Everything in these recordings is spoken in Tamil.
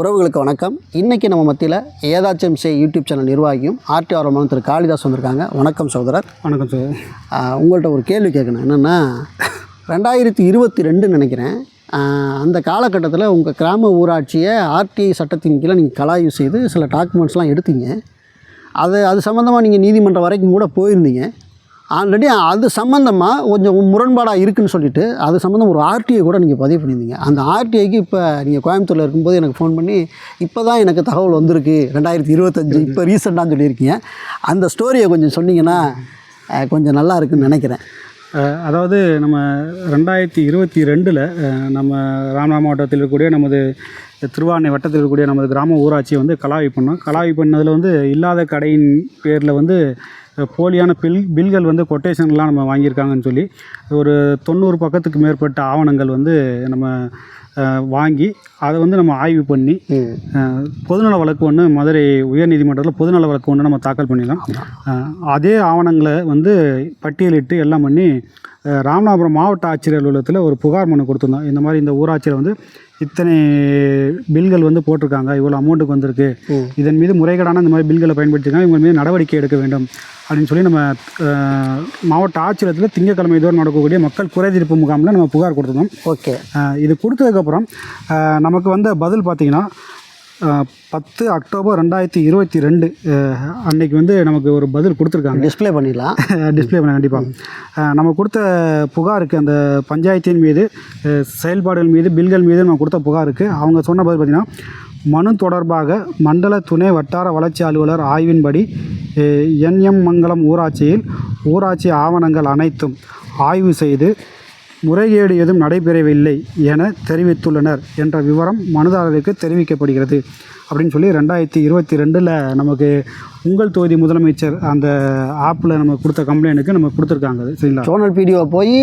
உறவுகளுக்கு வணக்கம். இன்றைக்கி நம்ம மத்தியில் ஏதாச்சும் சே யூடியூப் சேனல் நிர்வாகியும் ஆர்டிஆர் திரு காளிதாஸ் வந்திருக்காங்க. வணக்கம் சகோதரர். வணக்கம் சார். உங்கள்கிட்ட ஒரு கேள்வி கேட்கணும். என்னென்னா ரெண்டாயிரத்தி இருபத்தி ரெண்டு நினைக்கிறேன். அந்த காலகட்டத்தில் உங்கள் கிராம ஊராட்சியை ஆர்டிஐ சட்டத்தின் கீழே நீங்கள் கலாய்வு செய்து சில டாக்குமெண்ட்ஸ்லாம் எடுத்தீங்க. அது அது சம்மந்தமாக நீங்கள் நீதிமன்றம் வரைக்கும் கூட போயிருந்தீங்க. ஆல்ரெடி அது சம்மந்தமாக கொஞ்சம் முரண்பாடாக இருக்குன்னு சொல்லிட்டு அது சம்மந்தம் ஒரு ஆர்டிஐ கூட நீங்கள் பதிவு பண்ணியிருந்தீங்க. அந்த ஆர்டிஐக்கு இப்போ நீங்கள் கோயம்புத்தூரில் இருக்கும்போது எனக்கு ஃபோன் பண்ணி இப்போ தான் எனக்கு தகவல் வந்திருக்கு. ரெண்டாயிரத்தி இருபத்தஞ்சு இப்போ ரீசெண்டான்னு சொல்லியிருக்கீங்க. அந்த ஸ்டோரியை கொஞ்சம் சொன்னீங்கன்னா கொஞ்சம் நல்லா இருக்குன்னு நினைக்கிறேன். அதாவது நம்ம ரெண்டாயிரத்தி இருபத்தி ரெண்டில் நம்ம ராமநாத மாவட்டத்தில் இருக்கக்கூடிய நமது திருவாரணை வட்டத்தில் இருக்கக்கூடிய நமது கிராம ஊராட்சியை வந்து கலாவி பண்ணோம். கலாவி பண்ணதில் வந்து இல்லாத கடையின் பேரில் வந்து போலியான பில் பில்கள் வந்து கொட்டேஷன்லாம் நம்ம வாங்கியிருக்காங்கன்னு சொல்லி ஒரு தொண்ணூறு பக்கத்துக்கு மேற்பட்ட ஆவணங்கள் வந்து நம்ம வாங்கி அதை வந்து நம்ம ஆய்வு பண்ணி பொதுநல வழக்கு ஒன்று மதுரை உயர்நீதிமன்றத்தில் பொதுநல வழக்கு ஒன்று நம்ம தாக்கல் பண்ணிடலாம். அதே ஆவணங்களை வந்து பட்டியலிட்டு எல்லாம் பண்ணி ராமநாதபுரம் மாவட்ட ஆட்சியர் அலுவலகத்தில் ஒரு புகார் மனு கொடுத்துருந்தோம். இந்த மாதிரி இந்த ஊராட்சியில் வந்து இத்தனை பில்கள் வந்து போட்டிருக்காங்க. இவ்வளோ அமௌண்ட்டுக்கு வந்திருக்கு. இதன் மீது முறைகேடான இந்த மாதிரி பில்களை பயன்படுத்திருக்காங்க. இவங்க மீது நடவடிக்கை எடுக்க வேண்டும் அப்படின்னு சொல்லி நம்ம மாவட்ட ஆட்சியரத்தில் திங்கட்கிழமை தோறும் நடக்கக்கூடிய மக்கள் குறைதீர்ப்பு முகாமில் நம்ம புகார் கொடுத்துருந்தோம். ஓகே. இது கொடுத்ததுக்கப்புறம் நமக்கு வந்த பதில் பார்த்திங்கன்னா பத்து அக்டோபர் ரெண்டாயிரத்தி இருபத்தி ரெண்டு அன்னைக்கு வந்து நமக்கு ஒரு பதில் கொடுத்துருக்காங்க. டிஸ்ப்ளே பண்ணிடலாம். டிஸ்ப்ளே பண்ண கண்டிப்பாக நம்ம கொடுத்த புகாருக்கு அந்த பஞ்சாயத்தின் மீது செயல்பாடுகள் மீது பில்கள் மீது நம்ம கொடுத்த புகாருக்கு அவங்க சொன்ன பதில் பார்த்திங்கன்னா மனு தொடர்பாக மண்டல துணை வட்டார வளர்ச்சி அலுவலர் ஆய்வின்படி என்எம் மங்கலம் ஊராட்சியில் ஊராட்சி ஆவணங்கள் அனைத்தும் ஆய்வு செய்து முறைகேடு எதுவும் நடைபெறவில்லை என தெரிவித்துள்ளனர் என்ற விவரம் மனுதாரருக்கு தெரிவிக்கப்படுகிறது அப்படின்னு சொல்லி ரெண்டாயிரத்தி இருபத்தி ரெண்டில் நமக்கு உங்கள் தொகுதி முதலமைச்சர் அந்த ஆப்பில் நம்ம கொடுத்த கம்ப்ளைண்ட்டுக்கு நம்ம கொடுத்துருக்காங்க அது சரிங்களா சோனல் பிடிஓ போய்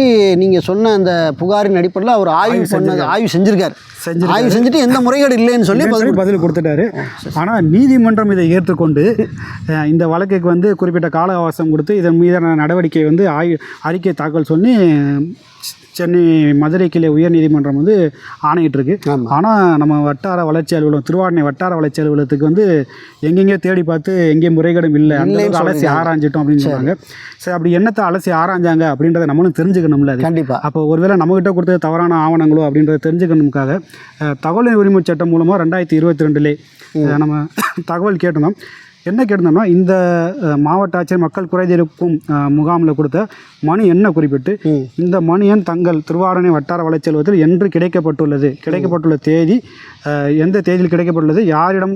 நீங்கள் சொன்ன அந்த புகாரின் அடிப்படையில் அவர் ஆய்வு பண்ணது ஆய்வு செஞ்சிருக்காரு. செஞ்சிருக்காரு. ஆய்வு செஞ்சுட்டு எந்த முறைகேடு இல்லைன்னு சொல்லி பதில் பதில் கொடுத்துட்டாரு. ஆனால் நீதிமன்றம் இதை ஏற்றுக்கொண்டு இந்த வழக்குக்கு வந்து குறிப்பிட்ட கால அவகாசம் கொடுத்து இதன் மீதான நடவடிக்கை வந்து ஆய் அறிக்கை தாக்கல் சொல்லி சென்னை மதுரை கிளை உயர்நீதிமன்றம் வந்து ஆணையிட்டிருக்கு. ஆனால் நம்ம வட்டார வளர்ச்சி அலுவலகம் திருவாரணை வட்டார வளர்ச்சி அலுவலகத்துக்கு வந்து எங்கெங்கேயோ தேடி பார்த்து எங்கேயும் முறைகேடும் இல்லை. அந்த அலசி ஆராய்ஞ்சிட்டோம் அப்படின்னு சொன்னாங்க. சரி அப்படி என்னத்தை அலசி ஆராய்ஞ்சாங்க அப்படின்றத நம்மளும் தெரிஞ்சுக்கணும்ல அது. கண்டிப்பாக அப்போ ஒருவேளை நம்மகிட்ட கொடுத்தது தவறான ஆவணங்களோ அப்படின்றத தெரிஞ்சுக்கணுக்காக தகவல் உரிமை சட்டம் மூலமாக ரெண்டாயிரத்தி இருபத்தி ரெண்டுலே நம்ம தகவல் கேட்டிருந்தோம் என்ன கேட்டிருந்தோம்னா இந்த மாவட்ட ஆட்சியர் மக்கள் குறைதீர்க்கும் முகாமில் கொடுத்த மனு என்ன குறிப்பிட்டு. இந்த மனு எண் தங்கள் திருவாரணை வட்டார வளர்ச்சி அலுவலகத்தில் என்று கிடைக்கப்பட்டுள்ளது? கிடைக்கப்பட்டுள்ள தேதி எந்த தேதியில் கிடைக்கப்பட்டுள்ளது? யாரிடம்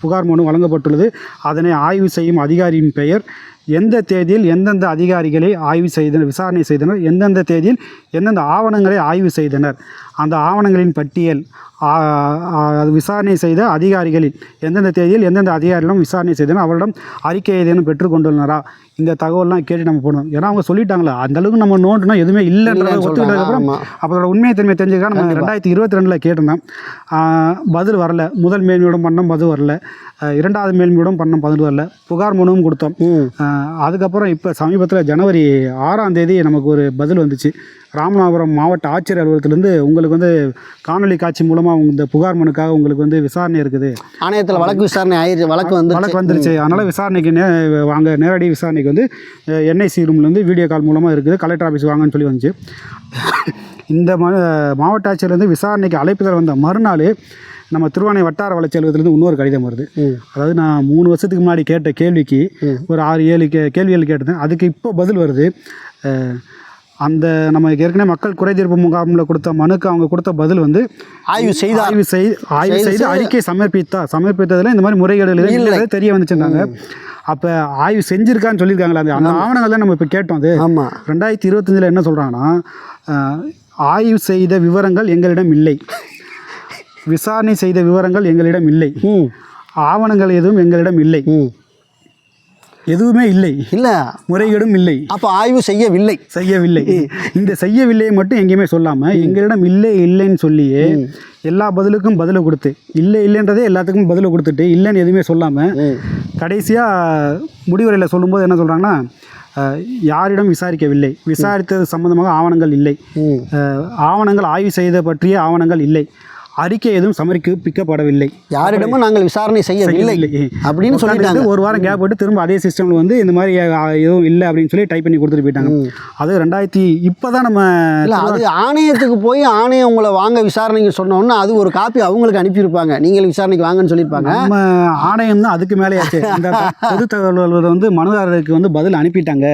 புகார் மனு வழங்கப்பட்டுள்ளது? அதனை ஆய்வு செய்யும் அதிகாரியின் பெயர் எந்த தேதியில் எந்தெந்த அதிகாரிகளை ஆய்வு செய்தனர் விசாரணை செய்தனர் எந்தெந்த தேதியில் எந்தெந்த ஆவணங்களை ஆய்வு செய்தனர். அந்த ஆவணங்களின் பட்டியல் விசாரணை செய்த அதிகாரிகளில் எந்தெந்த தேதியில் எந்தெந்த அதிகாரிகளும் விசாரணை செய்தனர் அவரிடம் அறிக்கை ஏதேனும் பெற்றுக்கொண்டுள்ளனரா இந்த தகவல்லாம் கேட்டு நம்ம போடணும். ஏன்னா அவங்க சொல்லிட்டாங்களா? அந்த அளவுக்கு நம்ம நோண்டுனா எதுவுமே இல்லைன்றத ஒத்துக்கிட்டதுக்கப்புறம் சொல்றாங்க. ஆமா. அப்போ அதோட உண்மையை தன்மை தெரிஞ்சுக்க நம்ம ரெண்டாயிரத்தி இருபத்தி ரெண்டில் கேட்டிருந்தோம் பதில் வரல. முதல் மேல்மையோடும் பண்ணோம் பதில் வரல. இரண்டாவது மேல்மையோடும் பண்ணோம் பதில் வரல. புகார் மனுவும் கொடுத்தோம். அதுக்கப்புறம் இப்போ சமீபத்தில் ஜனவரி ஆறாம் தேதி நமக்கு ஒரு பதில் வந்துச்சு. ராமநாதபுரம் மாவட்ட ஆட்சியர் அலுவலகத்திலேருந்து உங்களுக்கு வந்து காணொலி காட்சி மூலமாக இந்த புகார் மனுக்காக உங்களுக்கு வந்து விசாரணை இருக்குது. ஆணையத்தில் வழக்கு விசாரணை ஆயிடுச்சு வழக்கு வந்து வழக்கு வந்துருச்சு. அதனால் விசாரணைக்கு நே வாங்க நேரடி விசாரணைக்கு வந்து என்ஐசி ரூம்லேருந்து வீடியோ கால் மூலமாக இருக்குது. கலெக்டர் ஆஃபீஸ் வாங்கன்னு சொல்லி வந்துச்சு. இந்த ம மாவட்ட ஆட்சியர்லேருந்து விசாரணைக்கு அழைப்புதல் வந்த மறுநாள் நம்ம திருவானை வட்டார வளர்ச்சி அலுவலகத்துலேருந்து இன்னொரு கடிதம் வருது. அதாவது நான் மூணு வருஷத்துக்கு முன்னாடி கேட்ட கேள்விக்கு ஒரு ஆறு ஏழு கே கேள்விகள் கேட்டேன். அதுக்கு இப்போ பதில் வருது. அந்த நம்ம ஏற்கனவே மக்கள் குறைதீர்ப்பு முகாமில் கொடுத்த மனுக்கு அவங்க கொடுத்த பதில் வந்து ஆய்வு செய்தார். ஆய்வு செய் ஆய்வு செய்து அறிக்கை சமர்ப்பித்தா சமர்ப்பித்ததில் இந்த மாதிரி முறைகேடுகள் தெரிய வந்துச்சுருந்தாங்க அப்போ ஆய்வு செஞ்சிருக்கான்னு சொல்லியிருக்காங்களா அந்த அந்த ஆவணங்கள் தான் நம்ம இப்போ கேட்டோம் அது. ஆமாம் ரெண்டாயிரத்தி இருபத்தஞ்சில் என்ன சொல்கிறாங்கன்னா ஆய்வு செய்த விவரங்கள் எங்களிடம் இல்லை. விசாரணை செய்த விவரங்கள் எங்களிடம் இல்லை. ம். ஆவணங்கள் எதுவும் எங்களிடம் இல்லை. ம். எதுவுமே இல்லை. இல்லை. முறைகேடும் இல்லை. அப்போ ஆய்வு செய்யவில்லை. செய்யவில்லை. இந்த செய்யவில்லையை மட்டும் எங்கேயுமே சொல்லாம எங்களிடம் இல்லை இல்லைன்னு சொல்லியே எல்லா பதிலுக்கும் பதிலை கொடுத்து இல்லை இல்லைன்றதே எல்லாத்துக்கும் பதிலை கொடுத்துட்டு இல்லைன்னு எதுவுமே சொல்லாம ம். கடைசியா முடிவுரையில் சொல்லும்போது என்ன சொல்றாங்கன்னா அஹ், யாரிடம் விசாரிக்கவில்லை. விசாரித்தது சம்பந்தமாக ஆவணங்கள் இல்லை. ஆவணங்கள் ஆய்வு செய்த பற்றிய ஆவணங்கள் இல்லை. அறிக்கை எதுவும் சமர்ப்பிக்கப்படவில்லை யாரிடமும் நாங்கள் விசாரணை செய்யவில்லை. அப்படின்னு சொல்லிட்டாங்க. ஒரு வாரம் கேப் விட்டு திரும்ப அதே சிஸ்டமில் வந்து இந்த மாதிரி எதுவும் இல்லை அப்படின்னு சொல்லி டைப் பண்ணி கொடுத்துட்டு போயிட்டாங்க. அது ரெண்டாயிரத்தி இப்போ தான் நம்ம இல்லை அது ஆணையத்துக்கு போய் ஆணையம் உங்களை வாங்க விசாரணைக்கு சொன்னோன்னா அது ஒரு காப்பி அவங்களுக்கு அனுப்பியிருப்பாங்க. நீங்கள் விசாரணைக்கு வாங்கன்னு சொல்லியிருப்பாங்க. நம்ம ஆணையம் தான் அதுக்கு மேலேயாச்சு. இந்த பொது தகவல்கள் வந்து மனுதாரருக்கு வந்து பதில் அனுப்பிட்டாங்க.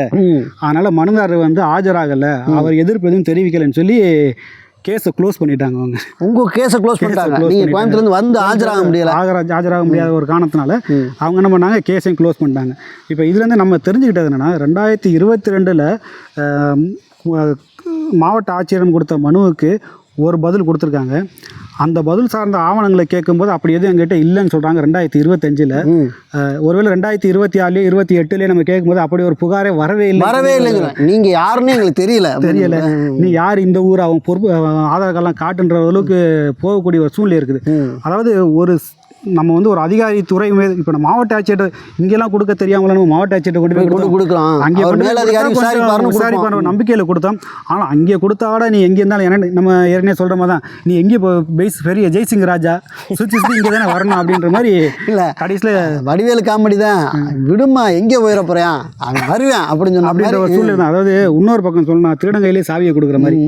அதனால் மனுதாரர் வந்து ஆஜராகலை. அவர் எதிர்ப்பு எதுவும் தெரிவிக்கலைன்னு சொல்லி கேஸை க்ளோஸ் பண்ணிட்டாங்க அவங்க. உங்கள் கேஸை க்ளோஸ் பண்ணிட்டாங்க. நீங்கள் கோயம்புத்தூர்லேருந்து வந்து ஆஜராக முடியல. ஆஜரா ஆஜராக முடியாத ஒரு காரணத்தினால அவங்க என்ன பண்ணாங்க? கேஸையும் க்ளோஸ் பண்ணிட்டாங்க. இப்போ இதுலேருந்து நம்ம தெரிஞ்சுக்கிட்டது என்னென்னா ரெண்டாயிரத்தி இருபத்தி ரெண்டில் மாவட்ட ஆட்சியரிடம் கொடுத்த மனுவுக்கு ஒரு பதில் கொடுத்துருக்காங்க. அந்த பதில் சார்ந்த ஆவணங்களை கேட்கும்போது அப்படி எதுவும் எங்கிட்ட இல்லைன்னு சொல்கிறாங்க ரெண்டாயிரத்தி இருபத்தஞ்சில் ஒருவேளை ரெண்டாயிரத்தி இருபத்தி ஆறுலேயே இருபத்தி எட்டுலேயே நம்ம கேட்கும்போது அப்படி ஒரு புகாரே வரவே இல்லை வரவே இல்லைங்க நீங்கள் யாருன்னு எங்களுக்கு தெரியல. தெரியல. நீ யார் இந்த ஊர்? அவன் பொறுப்பு ஆதார் கார்டெலாம் காட்டுன்ற அளவுக்கு போகக்கூடிய ஒரு சூழ்நிலை இருக்குது. அதாவது ஒரு நம்ம வந்து ஒரு அதிகாரி துறை இப்போ நம்ம மாவட்ட ஆட்சியர் இங்கெல்லாம் கொடுக்க தெரியாமல நம்ம மாவட்ட ஆட்சியர் கொண்டு போய் கொண்டு. கொடுக்குறோம் அங்கே கொடுப்போம். நம்பிக்கையில் கொடுத்தோம். ஆனால் அங்கே கொடுத்தாட நீ எங்கே இருந்தாலும் என்ன நம்ம ஏற்கனவே சொல்கிற மாதிரி தான். நீ எங்கே இப்போ பேஸ் பெரிய ஜெய்சிங் ராஜா சுற்றி சுற்றி இங்கே தானே வரணும் அப்படின்ற மாதிரி இல்லை. கடைசியில் வடிவேலு காமெடி தான். விடுமா எங்கே போயிட போகிறேன் அவன் வருவேன் அப்படின்னு சொன்ன அப்படின்ற ஒரு சூழ்நிலை தான். அதாவது இன்னொரு பக்கம் சொல்லணும் திருடங்கையிலே சாவியை கொடுக்குற மாதிரி.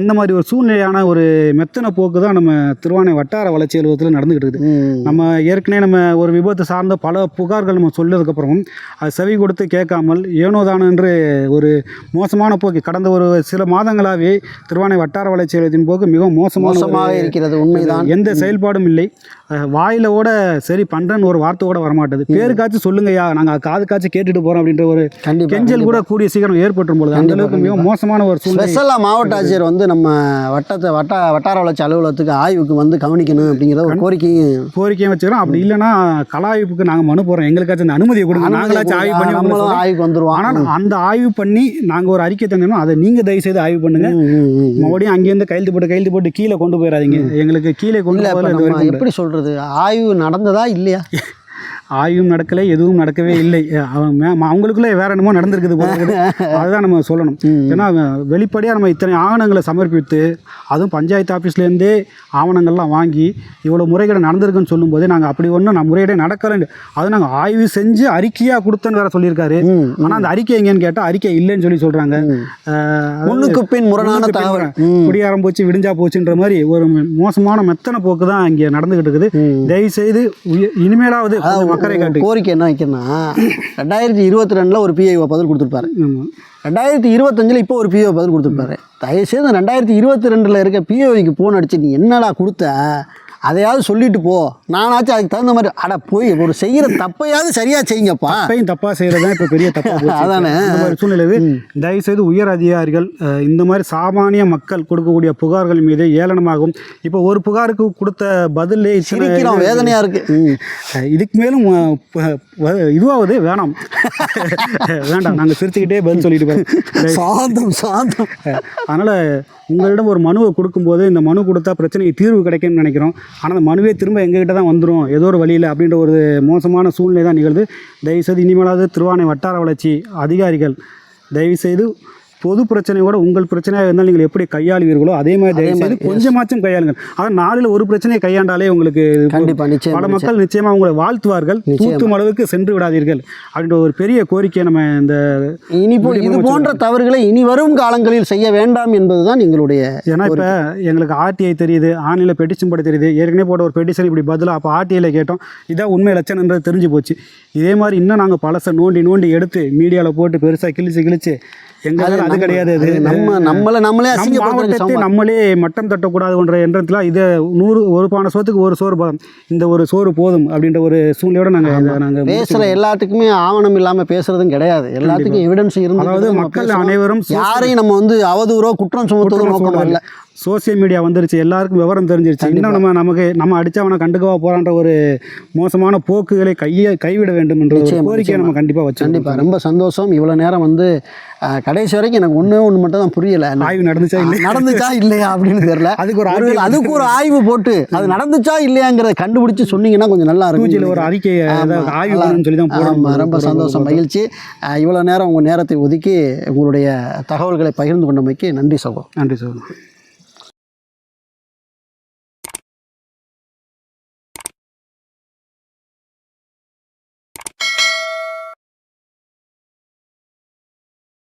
அந்த மாதிரி ஒரு சூழ்நிலையான ஒரு மெத்தன போக்கு தான் நம்ம திருவானை வட்டார வளர்ச்சி அலுவலகத்தில் நடந்துகிட்டு இருக்குது. நம்ம ஏற்கனவே நம்ம ஒரு விபத்து சார்ந்த பல புகார்கள் நம்ம சொன்னதுக்கப்புறம் அது செவி கொடுத்து கேட்காமல் ஏனோதானோ என்று ஒரு மோசமான போக்கு கடந்த ஒரு சில மாதங்களாகவே திருவானை வட்டார வளர்ச்சி அலுவலகத்தின் போக்கு மிகவும் மோசமாக இருக்கிறது உண்மைதான். எந்த செயல்பாடும் இல்லை. வாயில கூட சரி பண்றேன்னு ஒரு வார்த்தை கூட வரமாட்டேது பேருக்காச்சும் சொல்லுங்கய்யா நாங்கள் காதுக்காச்சும் கேட்டுட்டு போறோம் அப்படின்ற ஒரு கெஞ்சல் கூட கூடிய சீக்கிரம் ஏற்பட்டுரும் பொழுது. அந்த அளவுக்கு மிகவும் மோசமான ஒரு சூழ்நிலை. ஸ்பெஷலாக மாவட்ட ஆட்சியர் வந்து நம்ம வட்டத்தை வட்ட வட்டார வளர்ச்சி அலுவலகத்துக்கு ஆய்வுக்கு வந்து கவனிக்கணும் அப்படிங்கிற ஒரு கோரிக்கையும் கோரிக்கையும் வச்சுக்கிறோம். அப்படி இல்லைன்னா கலாய்வுக்கு நாங்கள் மனு போகிறோம் எங்களுக்காச்சும் அந்த அனுமதியை கொடுங்க. நாங்களாச்சும் ஆய்வு பண்ணி நம்மளும். ஆய்வுக்கு வந்துருவோம். ஆனால் அந்த ஆய்வு பண்ணி நாங்கள் ஒரு அறிக்கை தந்தோம் அதை நீங்கள் தயவு செய்து ஆய்வு பண்ணுங்க. மறுபடியும் அங்கேருந்து கையெழுத்து போட்டு கையெழுத்து போட்டு கீழே கொண்டு போயிடாதீங்க. எங்களுக்கு கீழே கொண்டு இல்லை இப்போ சொல்கிறது ஆய்வு நடந்ததா இல்லையா? ஆய்வும் நடக்கலை எதுவும் நடக்கவே இல்லை. அவங்களுக்குள்ளே வேற என்னமோ நடந்திருக்குது. அதுதான் நம்ம சொல்லணும். ஏன்னா வெளிப்படையாக நம்ம இத்தனை ஆவணங்களை சமர்ப்பித்து அதுவும் பஞ்சாயத்து ஆஃபீஸ்லேருந்தே ஆவணங்கள்லாம் வாங்கி இவ்வளோ முறைகேடு நடந்திருக்குன்னு சொல்லும்போது நாங்கள் அப்படி ஒன்றும் நான் முறையீடே நடக்கலைன்னு அது நாங்கள் ஆய்வு செஞ்சு அறிக்கையாக கொடுத்தேன்னு வேற சொல்லியிருக்காரு. ஆனால் அந்த அறிக்கை எங்கேன்னு கேட்டால் அறிக்கை இல்லைன்னு சொல்லி சொல்கிறாங்க முன்னுக்கு பின் முரணான தகவல். குடியாரம் போச்சு விடிஞ்சா போச்சுன்ற மாதிரி ஒரு மோசமான மெத்தனை போக்கு தான் இங்கே நடந்துகிட்டு இருக்குது. தயவு செய்து இனிமேலாவது அக்கறை காட்டு கோரிக்கை என்ன வைக்கிறேன்னா ரெண்டாயிரத்தி இருபத்தி ரெண்டில் ஒரு பிஐஓ பதில் கொடுத்துருப்பாரு. ரெண்டாயிரத்தி இருபத்தஞ்சில் இப்போ ஒரு பிஓ பதில் கொடுத்துருப்பாரு. தயவுசெய்து ரெண்டாயிரத்தி இருபத்தி ரெண்டில் இருக்க பிஓவிக்கு ஃபோன் அடிச்சு நீ என்னடா கொடுத்த? அதையாவது சொல்லிட்டு போ. நானாச்சும் அதுக்கு தகுந்த மாதிரி அட போய் ஒரு செய்கிற தப்பையாவது சரியாக செய்யுங்கப்பா. தப்பையும் தப்பா செய்யறது தான் இப்போ பெரிய தப்பா போச்சு. அதானே. இந்த மாதிரி சூழ்நிலை இது. தயவு செய்து உயர் அதிகாரிகள் இந்த மாதிரி சாமானிய மக்கள் கொடுக்கக்கூடிய புகார்கள் மீது ஏளனமாகும் இப்போ ஒரு புகாருக்கு கொடுத்த பதிலே சிரிக்கிறோம் வேதனையாக இருக்குது இதுக்கு மேலும் இதுவாவது வேணாம். வேண்டாம் நாங்கள் சிரிச்சுக்கிட்டே பதில் சொல்லிட்டு சாந்தம் சாந்தம். அதனால் உங்களிடம் ஒரு மனுவை கொடுக்கும்போது இந்த மனு கொடுத்தா பிரச்சனைக்கு தீர்வு கிடைக்கும்னு நினைக்கிறோம். ஆனால் அந்த மனுவே திரும்ப எங்ககிட்ட தான் வந்துடும் ஏதோ ஒரு வழியில் அப்படின்ற ஒரு மோசமான சூழ்நிலை தான் நிகழ்து. தயவுசெய்து இனிமேலாவது திருவானை வட்டார வளர்ச்சி அதிகாரிகள் தயவுசெய்து பொது பிரச்சனையோட உங்கள் பிரச்சனையாக இருந்தால் நீங்கள் எப்படி கையாளுவீர்களோ அதே மாதிரி தயவுசெய்து கொஞ்சமாச்சும் கையாளுங்கள். அதான் நாளில் ஒரு பிரச்சனையை கையாண்டாலே உங்களுக்கு பல மக்கள் நிச்சயமாக உங்களை வாழ்த்துவார்கள். தூத்தும் அளவுக்கு சென்று விடாதீர்கள். அப்படின்ற ஒரு பெரிய கோரிக்கையை நம்ம இந்த இனி இது போன்ற தவறுகளை இனி வரும் காலங்களில் செய்ய வேண்டாம் என்பதுதான் எங்களுடைய ஏன்னா இப்போ எங்களுக்கு ஆர்டிஐ தெரியுது ஆன்லைனில் பெட்டிஷன் போட தெரியுது. ஏற்கனவே போட்ட ஒரு பெட்டிஷன் இப்படி பதிலாக அப்போ ஆர்டிஐயில் கேட்டோம். இதான் உண்மை லட்சணன்றது தெரிஞ்சு போச்சு. இதே மாதிரி இன்னும் நாங்கள் பழசை நோண்டி நோண்டி எடுத்து மீடியாவில் போட்டு பெருசாக கிழிச்சு கிழிச்சு அது கிடையாது அது. நம்ம நம்மளை நம்மளே மாவட்டத்தை நம்மளே மட்டம் தட்டக்கூடாதுன்ற எண்ணத்தில் இதை நூறு ஒரு பானை சோத்துக்கு ஒரு சோறு போதும் இந்த ஒரு சோறு போதும் அப்படின்ற ஒரு சூழ்நிலையோட நாங்கள் நாங்கள் பேசுற எல்லாத்துக்குமே ஆவணம் இல்லாம பேசுறதும் கிடையாது. எல்லாத்துக்கும் எவிடன்ஸ் இருந்து அதாவது மக்கள் அனைவரும் யாரையும் நம்ம வந்து அவதூறோ குற்றம் சுமத்துவதோ நோக்கம் அல்ல சோசியல் மீடியா வந்துருச்சு எல்லாருக்கும் விவரம் தெரிஞ்சிருச்சு. இன்னும் நம்ம நமக்கு நம்ம அடிச்சவனை கண்டுக்கவா போறான்ற ஒரு மோசமான போக்குகளை கையை கைவிட வேண்டும் என்ற ஒரு கோரிக்கையை நம்ம கண்டிப்பா வச்சிருக்கோம். கண்டிப்பா. ரொம்ப சந்தோஷம். இவ்வளவு நேரம் வந்து கடைசி வரைக்கும் எனக்கு ஒண்ணே ஒண்ணு மட்டும் தான் புரியல. ஆய்வு நடந்துச்சா இல்லை நடந்துச்சா இல்லையா அப்படின்னு தெரியல. அதுக்கு ஒரு ஒருவேளை அதுக்கு ஒரு ஆய்வு போட்டு அது நடந்துச்சா இல்லையாங்கிறத கண்டுபிடிச்சு சொன்னீங்கன்னா கொஞ்சம் நல்லா இருக்கும். ஒரு அறிக்கையை ஆய்வு சொல்லி தான் போடணும். ரொம்ப சந்தோஷம் மகிழ்ச்சி. அஹ், இவ்வளவு நேரம் உங்க நேரத்தை ஒதுக்கி உங்களுடைய தகவல்களை பகிர்ந்து கொண்டமைக்கு நன்றி சகோ நன்றி சார்